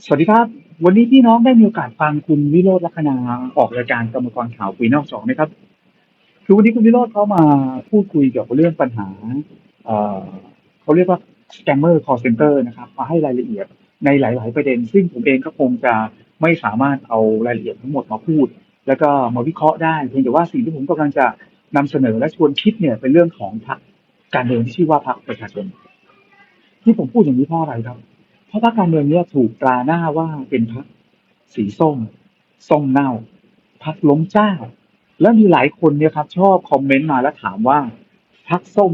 สวัสดีครับ วันนี้พี่น้องได้มีโอกาสฟังคุณวิโรจน์ลัคนาออกรายการกรรมกรข่าวคุยนอกจอไหมครับ คือวันนี้คุณวิโรจน์เขามาพูดคุยเกี่ยวกับเรื่องปัญหาเอ่อเขาเรียกว่า scammer call center นะครับ มาให้รายละเอียดในหลาย ๆ ประเด็น ซึ่งผมเองก็คงจะไม่สามารถเอารายละเอียดทั้งหมดมาพูด แล้วก็มาวิเคราะห์ได้เพียงแต่ว่าสิ่งที่ผมกำลังจะนำเสนอและชวนคิดเนี่ยเป็นเรื่องของพรรคการเมืองที่ชื่อว่าพรรคประชาชน ที่ผมพูดอย่างนี้เพราะอะไรครับ เพราะพรรคการเมืองเนี้ยถูกตราหน้าว่าเป็นพรรคสีส้มส้มเน่าพรรคล้มเจ้า แล้วมีหลายคนเนี่ยครับ ชอบคอมเมนต์มาแล้วถามว่าพรรคส้ม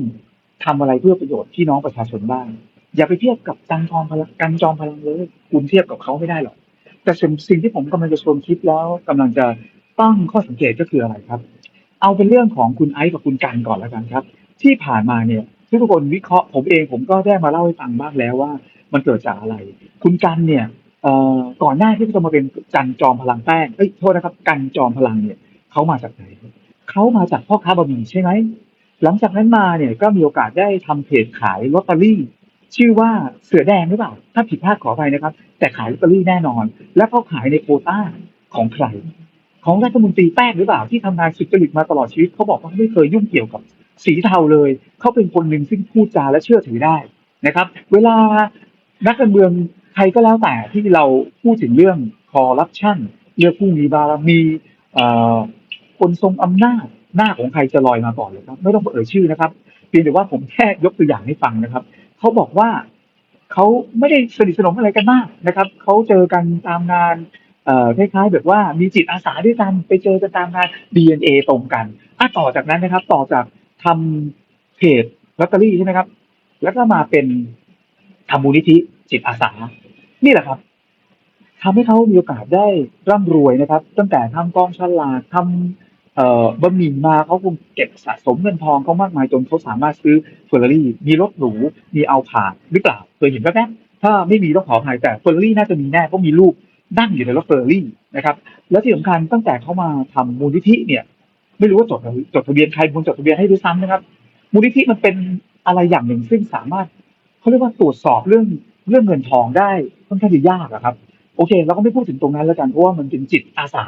ทำอะไรเพื่อประโยชน์พี่น้องประชาชนบ้าง อย่าไปเทียบกับกันจอมพลังกันจอมพลังเลยคุณเทียบกับเขาไม่ได้หรอกแต่สิ่งที่ผมกำลังจะชวนคิดแล้วกำลังจะตั้งข้อสังเกตก็คืออะไรครับ เอาเป็นเรื่องของคุณไอซ์กับคุณกันก่อนแล้วกันครับ ที่ผ่านมาเนี่ยทุกคนวิเคราะห์ผมเองผมก็ได้มาเล่าให้ฟังบ้างแล้วว่า มันเกิดจากอะไร คุณกันเนี่ยก่อนหน้าที่จะมาเป็นจันจอมพลังแป้งเอ้ยโทษนะครับ กันจอมพลังเนี่ยเขามาจากไหนเขามาจากพ่อค้าบะหมี่ใช่ไหมหลังจากนั้นมาเนี่ยก็มีโอกาสได้ทำเพจขายลอตเตอรี่ ชื่อว่าเสือแดงหรือเปล่า ถ้าผิดพลาดขออภัยนะครับ แต่ขายลอตเตอรี่แน่นอน และเขาขายในโคต้าของใคร ของรัฐมนตรีแป้งหรือเปล่าที่ทำงานสุจริตมาตลอดชีวิตเขาบอกว่าเขาไม่เคยยุ่งเกี่ยวกับสีเทาเลย เขาเป็นคนหนึ่งซึ่งพูดจาและเชื่อถือได้นะครับ เวลา นักการเมืองใครก็แล้วแต่ที่เราพูดถึงเรื่องคอร์รัปชันเรื่องผู้มีบารมีคนทรงอำนาจหน้าของใครจะลอยมาก่อนเลยครับ ไม่ต้องเอ่ยชื่อนะครับเพียงแต่ว่าผมแค่ยกตัวอย่างให้ฟังนะครับเขาบอกว่าเขาไม่ได้สนิทสนมอะไรกันมากนะครับเขาเจอกันตามงานคล้ายๆแบบว่ามีจิตอาสาด้วยกันไปเจอกันตามงาน DNA ตรงกันอะต่อจากนั้นนะครับ ต่อจากทำเพจลอตเตอรี่ใช่ไหมครับ แล้วก็มาเป็น ทำมูลนิธิจิตอาสานี่แหละครับทำให้เขามีโอกาสได้ร่ำรวยนะครับ ตั้งแต่ทำกองฉลากทำเอ่อบะหมี่มาเขาคงเก็บสะสมเงินทองเขามากมายจนเขาสามารถซื้อเฟอร์รารี่ มีรถหรู มีเอาผ่าหรือเปล่าเคยเห็นแป๊บๆถ้าไม่มีต้องขออภัยแต่เฟอร์รารี่น่าจะมีแน่เพราะมีรูปนั่งอยู่ในรถเฟอร์รารี่นะครับ แล้วที่สำคัญตั้งแต่เขามาทำมูลนิธิเนี่ย ไม่รู้ว่าจดจดทะเบียนใครควรจดทะเบียนให้ด้วยซ้ำนะครับ มูลนิธิมันเป็นอะไรอย่างหนึ่งซึ่งสามารถ เขาเรียกว่าตรวจสอบเรื่องเรื่องเงินทองได้ค่อนข้างจะยากอะครับ โอเค เราก็ไม่พูดถึงตรงนั้นแล้วกันเพราะว่ามันเป็นจิตอาสา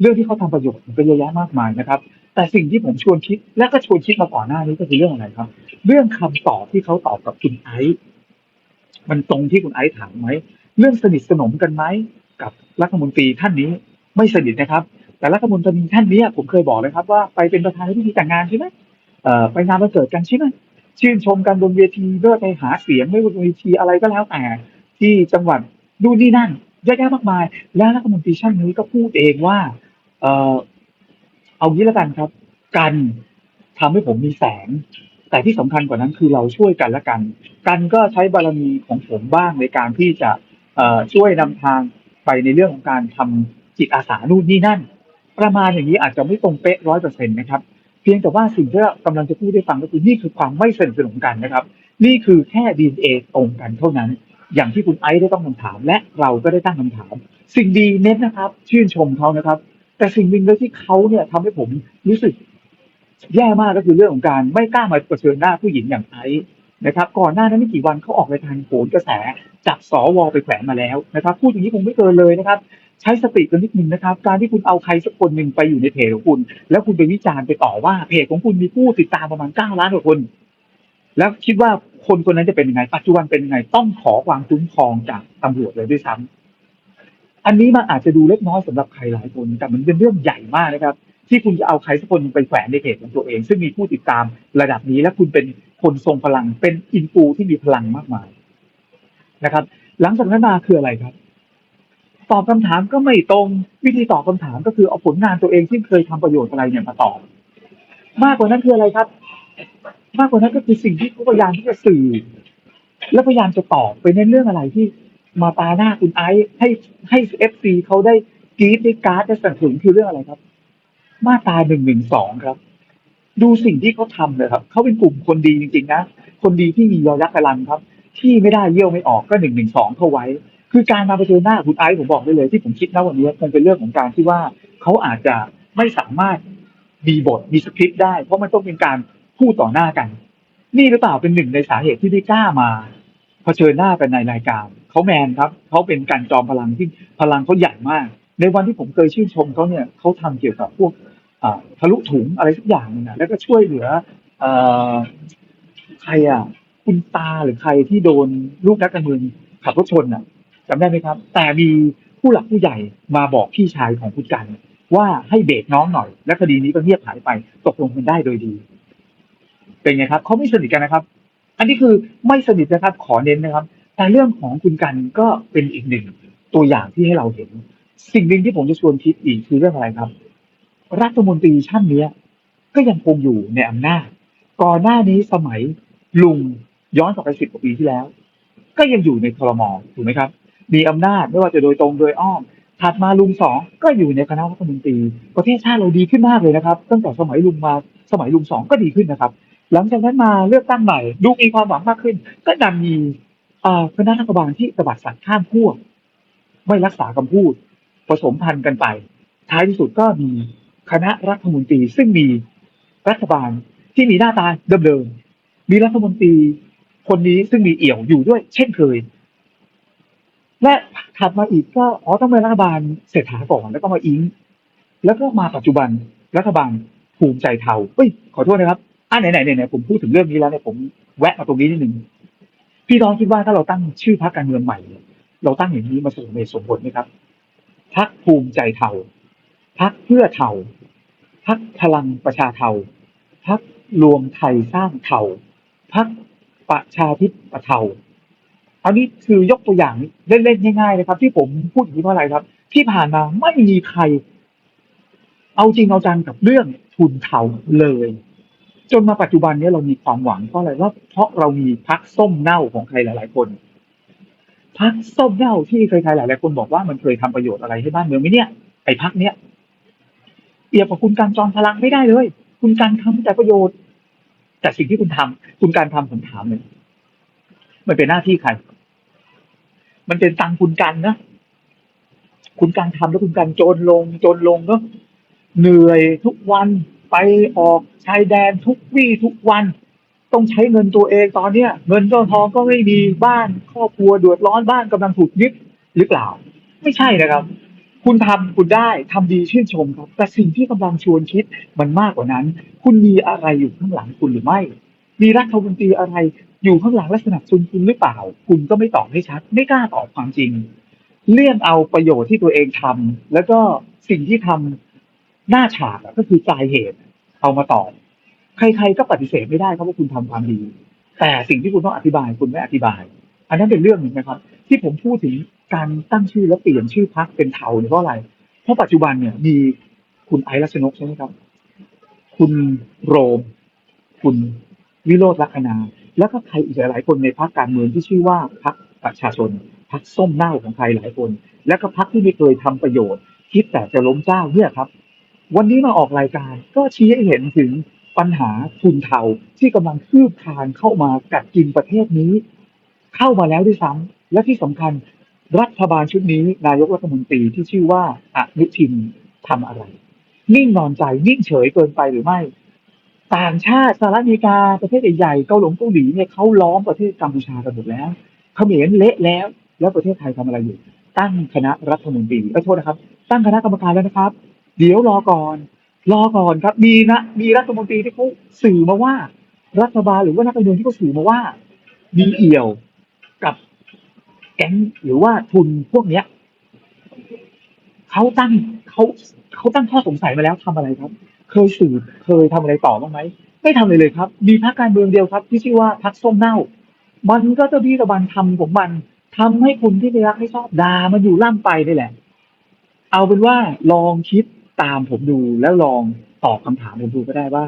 เรื่องที่เขาทำประโยชน์มันก็เยอะแยะมากมายนะครับ แต่สิ่งที่ผมชวนคิดและก็ชวนคิดมาก่อนหน้านี้ก็คือเรื่องอะไรครับ เรื่องคำตอบที่เขาตอบกับคุณไอซ์มันตรงที่คุณไอซ์ถามไหมเรื่องสนิทสนมกันไหมกับรัฐมนตรีท่านนี้ไม่สนิทนะครับ แต่รัฐมนตรีท่านนี้ผมเคยบอกเลยครับว่าไปเป็นประธานในพิธีแต่งงานใช่ไหมไปงานวันเกิดกันใช่ไหม ชื่นชมกันบนเวทีเพื่อไปหาเสียงไม่ว่าบนเวทีอะไรก็แล้วแต่ ที่จังหวัดดูนี่นั่นเยอะแยะมากมาย แล้วรัฐมนตรีท่านนี้ก็พูดเองว่า เออเอางี้ล้วกันครับ กันทำให้ผมมีแสง แต่ที่สำคัญกว่านั้นคือเราช่วยกันละกัน กันก็ใช้บารมีของผมบ้างในการที่จะเอช่วยนำทางไปในเรื่องของการทำจิตอาสานู่นนี่นั่น ประมาณอย่างนี้อาจจะไม่ตรงเป๊ะร้อยเปอร์เซ็นต์นะครับ พียงแต่ว่าสิ่งที่เรากำลังจะพูดให้ฟังก็คือนี่คือความไม่สนิทสนมกันนะครับ นี่คือแค่ DNA ตรงกันเท่านั้น อย่างที่คุณไอซ์ได้ต้องคำถาม และเราก็ได้ตั้งคำถาม สิ่งดีเน้นนะครับ ชื่นชมเขานะครับ แต่สิ่งหนึ่งเลยที่เขาเนี่ยทำให้ผมรู้สึกแย่มากก็คือเรื่องของการไม่กล้ามาเผชิญหน้าผู้หญิงอย่างไอซ์นะครับ ก่อนหน้านั้นไม่กี่วันเขาออกรายการโหนกระแสจับสวไปแขวนมาแล้วนะครับพูดอย่างนี้คงไม่เกินเลยนะครับ ใช้สติกันนิดนึงนะครับ การที่คุณเอาใครสักคนหนึ่งไปอยู่ในเพจของคุณ แล้วคุณไปวิจารณ์ไปต่อว่าเพจของคุณมีผู้ติดตามประมาณเก้าล้านกว่าคน แล้วคิดว่าคนคนนั้นจะเป็นยังไง ปัจจุบันเป็นยังไงต้องขอความคุ้มครองจากตำรวจเลยด้วยซ้ำอันนี้มันอาจจะดูเล็กน้อยสำหรับใครหลายคนแต่มันเป็นเรื่องใหญ่มากนะครับ ที่คุณจะเอาใครสักคนไปแขวนในเพจของตัวเอง ซึ่งมีผู้ติดตามระดับนี้และคุณเป็นคนทรงพลังเป็นอินฟูที่มีพลังมากมายนะครับ หลังจากนั้นมาคืออะไรครับ ตอบคำถามก็ไม่ตรง วิธีตอบคำถามก็คือเอาผลงานตัวเองที่เคยทำประโยชน์อะไรเนี่ยมาตอบ มากกว่านั้นคืออะไรครับ มากกว่านั้นก็คือสิ่งที่เขาพยายามที่จะสื่อ และพยายามจะตอบไปในเรื่องอะไรที่มาตาหน้าคุณไอซ์ให้ให้เอฟซีเขาได้กรีดได้การ์ดได้สนับสนุนคือเรื่องอะไรครับ มาตาหนึ่งหนึ่งสองครับ ดูสิ่งที่เขาทำเลยครับเขาเป็นกลุ่มคนดีจริงๆนะคนดีที่มียอยักษ์กรันครับ ที่ไม่ได้เยี่ยวไม่ออกก็หนึ่งหนึ่งสองเข้าไว้ คือการมาเผชิญหน้าคุณไอซ์ผมบอกได้เลยที่ผมคิดนะวันนี้คงเป็นเรื่องของการที่ว่าเขาอาจจะไม่สามารถมีบทมีสคริปต์ได้ เพราะมันต้องเป็นการพูดต่อหน้ากัน นี่หรือเปล่าเป็นหนึ่งในสาเหตุที่ไม่กล้ามาเผชิญหน้ากันในรายการเขาแมนครับเขาเป็นการจอมพลังที่พลังเขาใหญ่มาก ในวันที่ผมเคยชื่นชมเขาเนี่ยเขาทำเกี่ยวกับพวกทะลุถุงอะไรสักอย่างนึงนะแล้วก็ช่วยเหลือใครอะ คุณตาหรือใครที่โดนลูกนักการเมืองขับรถชนอะ จำได้ไหมครับ แต่มีผู้หลักผู้ใหญ่มาบอกพี่ชายของคุณกัน ว่าให้เบรกน้องหน่อย และคดีนี้ก็เงียบหายไปตกลงกันได้โดยดี เป็นไงครับเขาไม่สนิทกันนะครับ อันนี้คือไม่สนิทนะครับ ขอเน้นนะครับ แต่เรื่องของคุณกันก็เป็นอีกหนึ่งตัวอย่างที่ให้เราเห็น สิ่งหนึ่งที่ผมจะชวนคิดอีกคือเรื่องอะไรครับ รัฐมนตรีท่านเนี้ยก็ยังคงอยู่ในอำนาจ ก่อนหน้านี้สมัยลุงย้อนกลับไปสิบกว่าปีที่แล้ว ก็ยังอยู่ในครมถูกไหมครับ มีอำนาจไม่ว่าจะโดยตรงโดยอ้อมถัดมาลุงสองก็อยู่ในคณะรัฐมนตรี ประเทศชาติเราดีขึ้นมากเลยนะครับ ตั้งแต่สมัยลุงมาสมัยลุงสองก็ดีขึ้นนะครับ หลังจากนั้นมาเลือกตั้งใหม่ดูมีความหวังมากขึ้น ก็ดันมีอ่าคณะรัฐบาลที่ตบัดสัตว์ข้ามขั้วไม่รักษาคำพูด ผสมพันธุ์กันไป ท้ายที่สุดก็มีคณะรัฐมนตรีซึ่งมีรัฐบาลที่มีหน้าตาเดิมๆมีรัฐมนตรีคนนี้ซึ่งมีเอี่ยวอยู่ด้วย เช่นเคย และถัดมาอีกก็อ๋อต้องเป็นรัฐบาลเศรษฐาก่อนแล้วก็มาอิง แล้วก็มาปัจจุบันรัฐบาลภูมิใจเทาเอ้ยขอโทษนะครับอ่าไหนไหนไหนผมพูดถึงเรื่องนี้แล้วเนี่ยผมแวะมาตรงนี้นิดหนึ่งพี่น้องคิดว่าถ้าเราตั้งชื่อพรรคการเมืองใหม่ เราตั้งอย่างนี้มาสมเหตุสมผลไหมครับพรรคภูมิใจเทาพรรคเพื่อเทาพรรคพลังประชาเทาพรรครวมไทยสร้างเทาพรรคประชาธิปไตย อันนี้คือยกตัวอย่างเล่นๆง่ายๆนะครับ ที่ผมพูดอย่างนี้เพราะอะไรครับ ที่ผ่านมาไม่มีใคร เอาจริงเอาจังกับเรื่องทุนเทาเลย จนมาปัจจุบันนี้เรามีความหวังเพราะอะไรว่าเพราะเรามีพักส้มเน่าของใครหลาย ๆ คนพักส้มเน่าที่ใครๆหลายๆคนบอกว่ามันเคยทำประโยชน์อะไรให้บ้านเมืองไหมเนี่ยไอ้พักเนี้ยเปรียบกับคุณการจอมพลังไม่ได้เลย คุณการทำแต่ประโยชน์ แต่สิ่งที่คุณทำคุณการทำผมถามเลย มันเป็นหน้าที่ใคร มันเป็นตังค์คุณกันนะ คุณกันทำแล้วคุณกันจนลงจนลงเนาะเหนื่อยทุกวันไปออกชายแดนทุกวี่ทุกวัน ต้องใช้เงินตัวเองตอนเนี้ย เงินเจ้าทองก็ไม่มีบ้านครอบครัวเดือดร้อนบ้านกำลังถูกยึดหรือเปล่า ไม่ใช่นะครับ คุณทำคุณได้ทำดีชื่นชมครับ แต่สิ่งที่กำลังชวนคิดมันมากกว่านั้น คุณมีอะไรอยู่ข้างหลังคุณหรือไม่ มีรัฐมนตรีอะไร อยู่ข้างหลังและสนับสนุนคุณหรือเปล่า คุณก็ไม่ตอบให้ชัด ไม่กล้าตอบความจริง เลี่ยงเอาประโยชน์ที่ตัวเองทำแล้วก็สิ่งที่ทำหน้าฉากก็คือปลายเหตุ เอามาตอบ ใครๆก็ปฏิเสธไม่ได้ครับว่าคุณทำความดี แต่สิ่งที่คุณต้องอธิบายคุณไม่อธิบาย อันนั้นเป็นเรื่องหนึ่งนะครับ ที่ผมพูดถึงการตั้งชื่อและเปลี่ยนชื่อพักเป็นเทาเนี่ยเพราะอะไร เพราะปัจจุบันเนี่ยมีคุณไอรัชนกใช่ไหมครับ คุณโรม คุณวิโรธลักษณา แล้วก็ใครอีกหลายคนในพรรคการเมืองที่ชื่อว่าพรรคประชาชนพรรคส้มเน่าของใครหลายคน แล้วก็พรรคที่ไม่เคยทำประโยชน์ คิดแต่จะล้มเจ้าเนี่ยครับ วันนี้มาออกรายการก็ชี้ให้เห็นถึงปัญหาทุนเทาที่กำลังคืบคลานเข้ามากัดกินประเทศนี้ เข้ามาแล้วด้วยซ้ำและที่สำคัญรัฐบาลชุดนี้นายกรัฐมนตรีที่ชื่อว่าอนุทินทำอะไร นิ่งนอนใจนิ่งเฉยเกินไปหรือไม่ ต่างชาติสหรัฐอเมริกาประเทศใหญ่ๆเกาหลงเกาหลีเนี่ยเขาล้อมประเทศกัมพูชากันหมดแล้วเขมรเละแล้ว แล้วประเทศไทยทำอะไรอยู่ ตั้งคณะรัฐมนตรีก็โทษนะครับ ตั้งคณะกรรมการแล้วนะครับ เดี๋ยวรอก่อน รอก่อนครับ มีนะมีรัฐมนตรีที่เขาสื่อมาว่า รัฐบาลหรือว่านักการเมืองที่เขาสื่อมาว่ามีเอี่ยวกับแก๊งหรือว่าทุนพวกเนี้ยเขาตั้งเขาเขาตั้งข้อสงสัยมาแล้วทำอะไรครับ เคยสืบเคยทำอะไรต่อบ้างไหมไม่ทำเลยเลยครับ มีพรรคการเมืองเดียวครับ ที่ชื่อว่าพรรคส้มเน่า มันก็จะบีตะบันทำของมันทำให้คุณที่ไม่รักไม่ชอบด่ามันอยู่ล่ำไปนี่แหละ เอาเป็นว่าลองคิดตามผมดูแล้วลองตอบคำถามผมดูก็ได้ว่า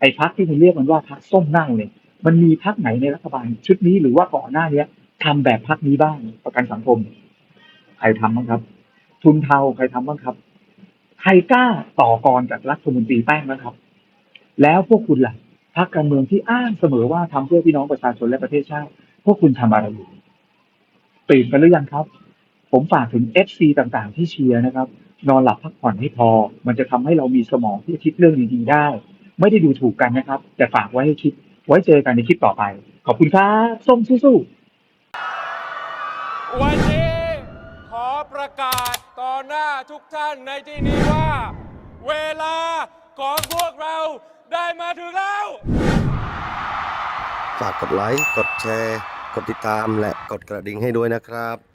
ไอ้พักที่คุณเรียกมันว่าพักส้มเน่าเนี่ย มันมีพักไหนในรัฐบาลชุดนี้หรือว่าก่อนหน้าเนี้ยทำแบบพักนี้บ้างประกันสังคม ใครทำบ้างครับ ทุนเทาใครทำบ้างครับ ใครกล้าต่อกรกับรัฐมนตรีแป้งบ้างครับ แล้วพวกคุณล่ะพรรคการเมืองที่อ้างเสมอว่าทำเพื่อพี่น้องประชาชนและประเทศชาติ พวกคุณทำอะไรอยู่ตื่นกันหรือยังครับ ผมฝากถึง FC ต่างๆ ที่เชียร์นะครับ นอนหลับพักผ่อนให้พอ มันจะทำให้เรามีสมองที่คิดเรื่องดีๆได้ ไม่ได้ดูถูกกันนะครับ แต่ฝากไว้ให้คิด ไว้เจอกันในคลิปต่อไป ขอบคุณครับส้มสู้ๆวันนี้ขอประกาศ หน้าทุกท่านในที่นี้ว่า เวลาของพวกเราได้มาถึงแล้ว ฝากกดไลค์ กดแชร์ กดติดตามและกดกระดิ่งให้ด้วยนะครับ